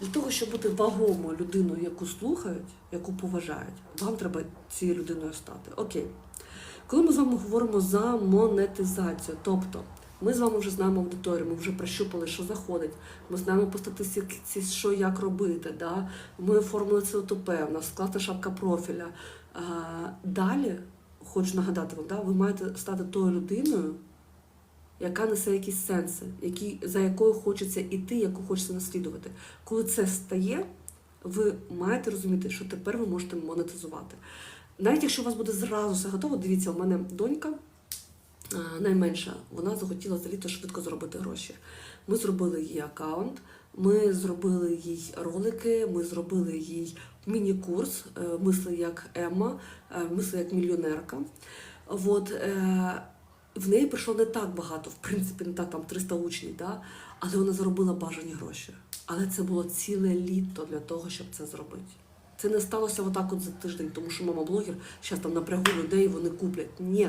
Для того, щоб бути вагомою людиною, яку слухають, яку поважають, вам треба цією людиною стати. Окей. Коли ми з вами говоримо за монетизацію, тобто ми з вами вже знаємо аудиторію, ми вже прощупали, що заходить, ми знаємо по статистиці, що як робити. Да? Ми оформили це ОТП, у нас класна шапка профіля. Далі, хочу нагадати вам, да, ви маєте стати тою людиною, яка несе якісь сенси, які, за якою хочеться іти, яку хочеться наслідувати. Коли це стає, ви маєте розуміти, що тепер ви можете монетизувати. Навіть якщо у вас буде зразу все готово, дивіться, у мене донька найменша, вона захотіла заліто швидко зробити гроші. Ми зробили їй аккаунт, ми зробили їй ролики, ми зробили їй міні-курс е, Мисли як Емма, е, мисли як мільйонерка. От, е, в неї прийшло не так багато, в принципі, не так там 300 учнів, да? але вона заробила бажані гроші. Але це було ціле літо для того, щоб це зробити. Це не сталося отак от за тиждень, тому що мама блогер зараз там напрягу людей, вони куплять. Ні.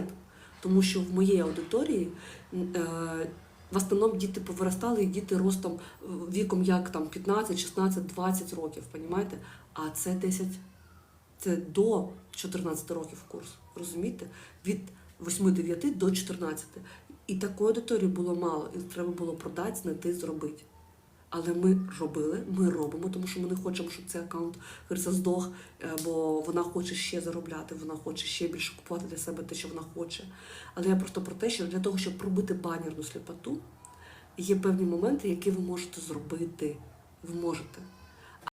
Тому що в моїй аудиторії е, в основному діти повиростали, і діти ростом е, віком як там 15, 16, 20 років, понімаєте? А це 10, це до 14 років курс. Розумієте? Від 8-9 до 14. І такої аудиторії було мало, і треба було продати, знайти, зробити. Але ми робили, ми робимо, тому що ми не хочемо, щоб цей аккаунт говориться, здох, е, бо вона хоче ще заробляти, вона хоче ще більше купувати для себе те, що вона хоче. Але я просто про те, що для того, щоб пробити банерну сліпоту, є певні моменти, які ви можете зробити. Ви можете.